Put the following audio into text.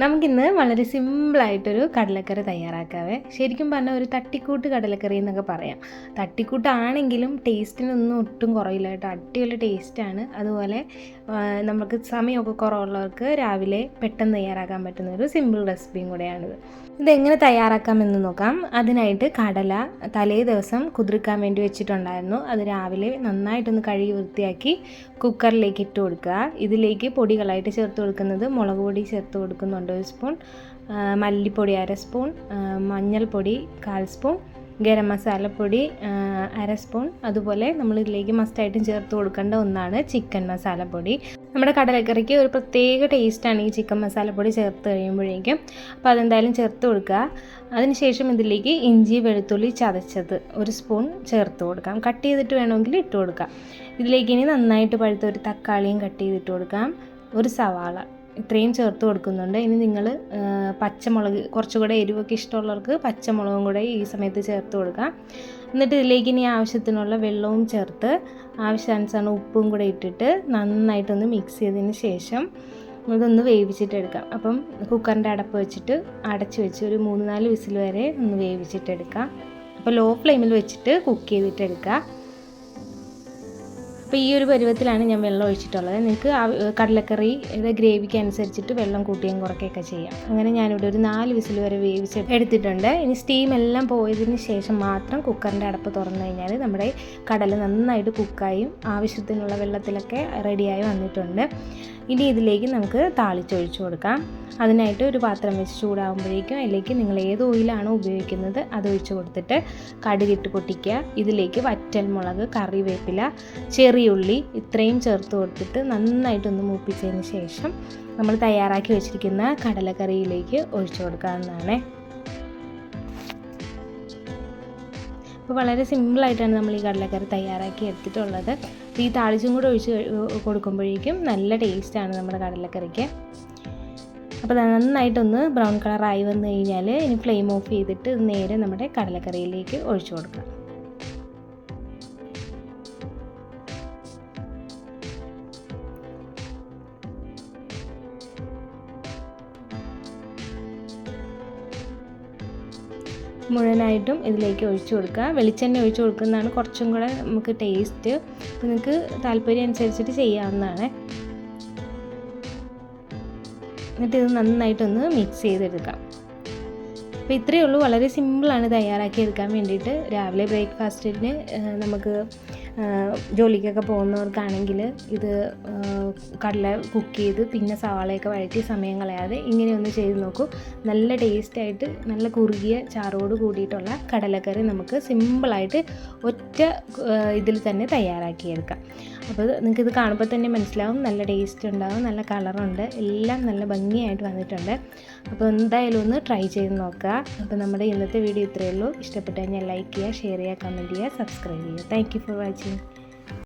നമുക്കിന്ന് വളരെ സിമ്പിളായിട്ടൊരു കടലക്കറി തയ്യാറാക്കാവേ. ശരിക്കും പറഞ്ഞാൽ ഒരു തട്ടിക്കൂട്ട് കടലക്കറി എന്നൊക്കെ പറയാം. തട്ടിക്കൂട്ടാണെങ്കിലും ടേസ്റ്റിനൊന്നും ഒട്ടും കുറയില്ല കേട്ടോ. അടിപൊളി ടേസ്റ്റാണ്. അതുപോലെ നമുക്ക് സമയമൊക്കെ കുറവുള്ളവർക്ക് രാവിലെ പെട്ടെന്ന് തയ്യാറാക്കാൻ പറ്റുന്ന ഒരു സിമ്പിൾ റെസിപ്പിയും കൂടെയാണിത്. ഇതെങ്ങനെ തയ്യാറാക്കാമെന്ന് നോക്കാം. അതിനായിട്ട് കടല തലേ ദിവസം കുതിർക്കാൻ വേണ്ടി വെച്ചിട്ടുണ്ടായിരുന്നു. അത് രാവിലെ നന്നായിട്ടൊന്ന് കഴുകി വൃത്തിയാക്കി കുക്കറിലേക്ക് ഇട്ട് കൊടുക്കുക. ഇതിലേക്ക് പൊടികളായിട്ട് ചേർത്ത് കൊടുക്കുന്നത് മുളക് പൊടി ചേർത്ത് കൊടുക്കുന്നുണ്ട്. ഒരു സ്പൂൺ മല്ലിപ്പൊടി അര സ്പൂൺ മഞ്ഞൾപ്പൊടി കാൽ സ്പൂൺ ഗരം മസാലപ്പൊടി അര സ്പൂൺ അതുപോലെ നമ്മൾ ഇതിലേക്ക് മസ്റ്റായിട്ടും ചേർത്ത് കൊടുക്കേണ്ട ഒന്നാണ് ചിക്കൻ മസാലപ്പൊടി നമ്മുടെ കടലക്കറിക്ക് ഒരു പ്രത്യേക ടേസ്റ്റാണ് ഈ ചിക്കൻ മസാലപ്പൊടി ചേർത്ത് കഴിയുമ്പോഴേക്കും. അപ്പോൾ അതെന്തായാലും ചേർത്ത് കൊടുക്കുക. അതിനുശേഷം ഇതിലേക്ക് ഇഞ്ചി വെളുത്തുള്ളി ചതച്ചത് ഒരു സ്പൂൺ ചേർത്ത് കൊടുക്കാം. കട്ട് ചെയ്തിട്ട് വേണമെങ്കിൽ ഇട്ട് കൊടുക്കാം. ഇതിലേക്ക് ഇനി നന്നായിട്ട് പഴുത്ത ഒരു തക്കാളിയും കട്ട് ചെയ്തിട്ട് കൊടുക്കാം. ഒരു സവാള. ഇത്രയും ചേർത്ത് കൊടുക്കുന്നുണ്ട്. ഇനി നിങ്ങൾ പച്ചമുളക് കുറച്ചുകൂടെ എരിവൊക്കെ ഇഷ്ടമുള്ളവർക്ക് പച്ചമുളകും കൂടെ ഈ സമയത്ത് ചേർത്ത് കൊടുക്കാം. എന്നിട്ട് ഇതിലേക്ക് ഇനി ആവശ്യത്തിനുള്ള വെള്ളവും ചേർത്ത് ആവശ്യാനുസരണം ഉപ്പും കൂടെ ഇട്ടിട്ട് നന്നായിട്ടൊന്ന് മിക്സ് ചെയ്തതിന് ശേഷം ഇതൊന്ന് വേവിച്ചിട്ടെടുക്കാം അപ്പം കുക്കറിന്റെ അടപ്പ് വെച്ചിട്ട് അടച്ച് വെച്ച് ഒരു മൂന്ന് നാല് വിസിൽ വരെ ഒന്ന് വേവിച്ചിട്ടെടുക്കാം അപ്പോൾ ലോ ഫ്ലെയിമിൽ വെച്ചിട്ട് കുക്ക് ചെയ്തിട്ടെടുക്കുക അപ്പോൾ ഈ ഒരു പരുവത്തിലാണ് ഞാൻ വെള്ളം ഒഴിച്ചിട്ടുള്ളത്. നിങ്ങൾക്ക് കടലക്കറി ഗ്രേവിക്ക് അനുസരിച്ചിട്ട് വെള്ളം കൂട്ടിയും കുറയ്ക്കുകയൊക്കെ ചെയ്യാം. അങ്ങനെ ഞാനിവിടെ ഒരു നാല് വിസിൽ വരെ വേവിച്ച് എടുത്തിട്ടുണ്ട്. ഇനി സ്റ്റീം എല്ലാം പോയതിന് ശേഷം മാത്രം കുക്കറിന്റെ അടപ്പ് തുറന്നു കഴിഞ്ഞാൽ നമ്മുടെ കടല നന്നായിട്ട് കുക്കായും ആവശ്യത്തിനുള്ള വെള്ളത്തിലൊക്കെ റെഡിയായി വന്നിട്ടുണ്ട്. ഇനി ഇതിലേക്ക് നമുക്ക് താളിച്ചൊഴിച്ചു കൊടുക്കാം. അതിനായിട്ട് ഒരു പാത്രം വെച്ച് ചൂടാകുമ്പോഴേക്കും അതിലേക്ക് നിങ്ങൾ ഏത് ഓയിലാണോ ഉപയോഗിക്കുന്നത് അത് ഒഴിച്ച് കൊടുത്തിട്ട് കടുകിട്ട് പൊട്ടിക്കുക. ഇതിലേക്ക് വറ്റൽ മുളക് കറിവേപ്പില ചെറിയുള്ളി ഇത്രയും ചേർത്ത് കൊടുത്തിട്ട് നന്നായിട്ടൊന്ന് മൂപ്പിച്ചതിന് ശേഷം നമ്മൾ തയ്യാറാക്കി വെച്ചിരിക്കുന്ന കടലക്കറിയിലേക്ക് ഒഴിച്ചു കൊടുക്കാവുന്നതാണ്. അപ്പോൾ വളരെ സിമ്പിളായിട്ടാണ് നമ്മൾ ഈ കടലക്കറി തയ്യാറാക്കി എടുത്തിട്ടുള്ളത്. അപ്പോൾ ഈ താളിച്ചും കൂടെ ഒഴിച്ച് കൊടുക്കുമ്പോഴേക്കും നല്ല ടേസ്റ്റാണ് നമ്മുടെ കടലക്കറിക്ക്. അപ്പോൾ നന്നായിട്ടൊന്ന് ബ്രൗൺ കളറായി വന്നു കഴിഞ്ഞാൽ ഇനി ഫ്ലെയിം ഓഫ് ചെയ്തിട്ട് നേരെ നമ്മുടെ കടലക്കറിയിലേക്ക് ഒഴിച്ചു കൊടുക്കാം. മുഴുവനായിട്ടും ഇതിലേക്ക് ഒഴിച്ചു കൊടുക്കുക. വെളിച്ചെണ്ണ ഒഴിച്ചു കൊടുക്കുന്നതാണ് കുറച്ചും കൂടെ നമുക്ക് ടേസ്റ്റ് അപ്പോൾ നിങ്ങൾക്ക് താല്പര്യം അനുസരിച്ചിട്ട് ചെയ്യാവുന്നതാണ്. എന്നിട്ട് ഇത് നന്നായിട്ടൊന്ന് മിക്സ് ചെയ്തെടുക്കാം. അപ്പോൾ ഇത്രയേ ഉള്ളൂ. വളരെ സിമ്പിളാണ് തയ്യാറാക്കി എടുക്കാൻ വേണ്ടിയിട്ട്. രാവിലെ ബ്രേക്ക്ഫാസ്റ്റിന് നമുക്ക് ജോലിക്കൊക്കെ പോകുന്നവർക്കാണെങ്കിൽ ഇത് കടല കുക്ക് ചെയ്ത് പിന്നെ സവാളയൊക്കെ വഴറ്റി സമയം കളയാതെ ഇങ്ങനെ ഒന്ന് ചെയ്ത് നോക്കൂ. നല്ല ടേസ്റ്റായിട്ട് നല്ല കുറുകിയ ചാറോട് കൂടിയിട്ടുള്ള കടലക്കറി നമുക്ക് സിമ്പിളായിട്ട് ഒറ്റ ഇതിൽ തന്നെ തയ്യാറാക്കിയെടുക്കാം അപ്പോൾ നിങ്ങൾക്ക് ഇത് കാണുമ്പോൾ തന്നെ മനസ്സിലാവും നല്ല ടേസ്റ്റ് ഉണ്ടാവും നല്ല കളറുണ്ട് എല്ലാം നല്ല ഭംഗിയായിട്ട് വന്നിട്ടുണ്ട്. അപ്പോൾ എന്തായാലും ഒന്ന് ട്രൈ ചെയ്ത് നോക്കുക. അപ്പോൾ നമ്മുടെ ഇന്നത്തെ വീഡിയോ ഇത്രയേ ഉള്ളൂ. ഇഷ്ടപ്പെട്ടാൽ കഴിഞ്ഞാൽ ലൈക്ക് ചെയ്യുക ഷെയർ ചെയ്യുക കമന്റ് ചെയ്യുക സബ്സ്ക്രൈബ് ചെയ്യുക. Thank for watching you.